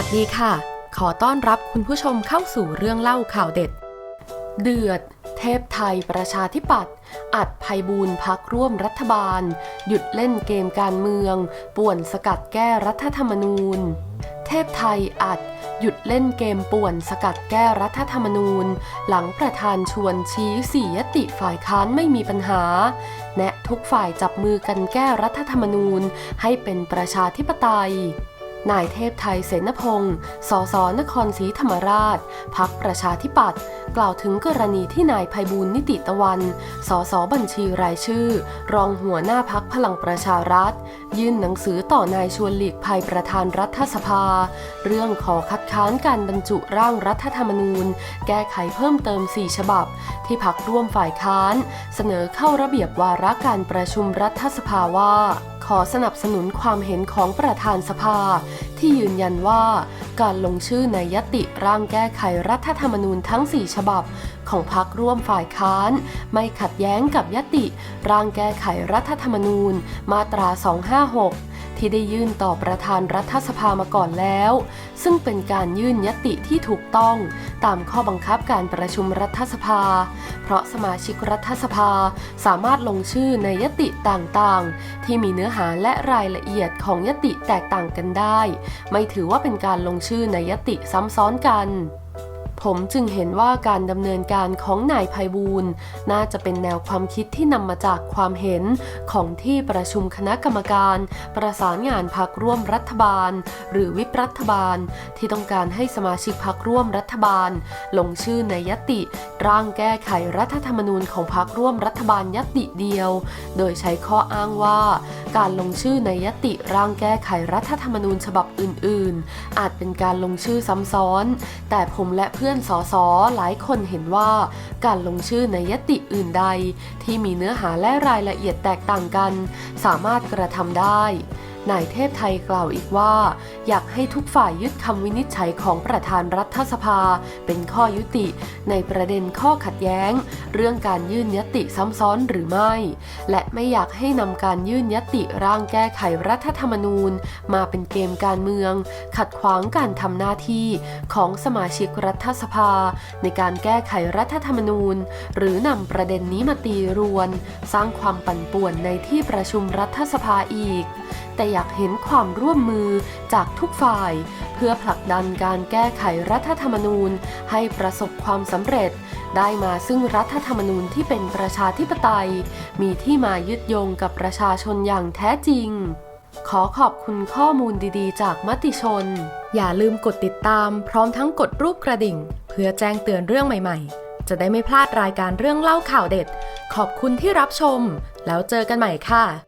ัสดีค่ะ ขอต้อนรับคุณผู้ชมเข้าสู่เรื่องเล่าข่าวเด็ด เดือด เทพไทยประชาธิปัตย์อัดภัยบูลพักร่วมรัฐบาล หยุดเล่นเกมการเมือง ป่วนสกัดแก้รัฐธรรมนูญ เทพไทยอัด หยุดเล่นเกมป่วนสกัดแก้รัฐธรรมนูญ หลังประธานชวนชี้สี่ยติฝ่ายค้านไม่มีปัญหา แนะทุกฝ่ายจับมือกันแก้รัฐธรรมนูญให้เป็นประชาธิปไตย นายเทพไทยเสนพงศ์ สส นครศรีธรรมราช พักประชาธิปัตย์ กล่าวถึงกรณีที่นายภัยบูลนิติตะวัน สส บัญชีรายชื่อ รองหัวหน้าพักพลังประชารัฐ ยื่นหนังสือต่อนายชวนหลีกภัยประธานรัฐสภา เรื่องขอคัดค้านการบรรจุร่างรัฐธรรมนูญ แก้ไขเพิ่มเติม 4 ฉบับ ที่พักร่วมฝ่ายค้าน เสนอเข้าระเบียบวาระการประชุมรัฐสภาว่า ขอสนับสนุนความเห็นของประธานสภา ที่ยืนยันว่าการลงชื่อในยติร่างแก้ไขรัฐธรรมนูญทั้ง 4 ฉบับ ของพักร่วมฝ่ายค้าน ไม่ขัดแย้งกับยติ ร่างแก้ไขรัฐธรรมนูญมาตรา 256 ที่ได้ยื่นต่อประธานรัฐสภามาก่อนแล้ว ซึ่งเป็นการยื่นยติที่ถูกต้องตามข้อบังคับการประชุมรัฐสภา เพราะสมาชิกรัฐสภาสามารถลงชื่อในยติต่างๆ ที่มีเนื้อหาและรายละเอียดของยติแตกต่างกันได้ ไม่ถือว่าเป็นการลงชื่อในยติซ้ำซ้อนกัน ผมจึงเห็นว่าการดำเนินการของนายภัยบูลน่าจะเป็นแนวความคิดที่นำมาจากความเห็นของที่ประชุมคณะกรรมการ ประสานงานพักร่วมรัฐบาล หรือวิปรัฐบาล ที่ต้องการให้สมาชิกพักร่วมรัฐบาล ลงชื่อในยติ ร่างแก้ไขรัฐธรรมนูญของพักร่วมรัฐบาลยติเดียว โดยใช้ข้ออ้างว่าการลงชื่อในยติร่างแก้ไขรัฐธรรมนูญฉบับอื่น ๆ อาจเป็นการลงชื่อซ้ำซ้อน แต่ผมและเพื่อนสสหลายคนเห็นว่า การลงชื่อในยติอื่นใด ที่มีเนื้อหาและรายละเอียดแตกต่างกัน สามารถกระทำได้ นายเทพไทยกล่าวอีกว่า อยากให้ทุกฝ่ายยึดคำวินิจฉัยของประธานรัฐสภา เป็นข้อยุติ ในประเด็นข้อขัดแย้ง เรื่องการยื่นยติซ้ำซ้อนหรือไม่ และไม่อยากให้นำการยื่นยติร่างแก้ไขรัฐธรรมนูญ มาเป็นเกมการเมือง ขัดขวางการทำหน้าที่ของสมาชิกรัฐสภา ในการแก้ไขรัฐธรรมนูญ หรือนำประเด็นนี้มาตีรวน สร้างความปั่นป่วนในที่ประชุมรัฐสภาอีก แต่อยอยากเห็นความร่วมมือจากทุกฝ่าย เพื่อผลักดันการแก้ไขรัฐธรรมนูญให้ประสบความสำเร็จ ได้มาซึ่งรัฐธรรมนูญที่เป็นประชาธิปไตย มีที่มายึดโยงกับประชาชนอย่างแท้จริง ขอขอบคุณข้อมูลดีๆ จากมติชน อย่าลืมกดติดตาม พร้อมทั้งกดรูปกระดิ่ง เพื่อแจ้งเตือนเรื่องใหม่ๆจะได้ไม่พลาดรายการเรื่องเล่าข่าวเด็ด ขอบคุณที่รับชม แล้วเจอกันใหม่ค่ะ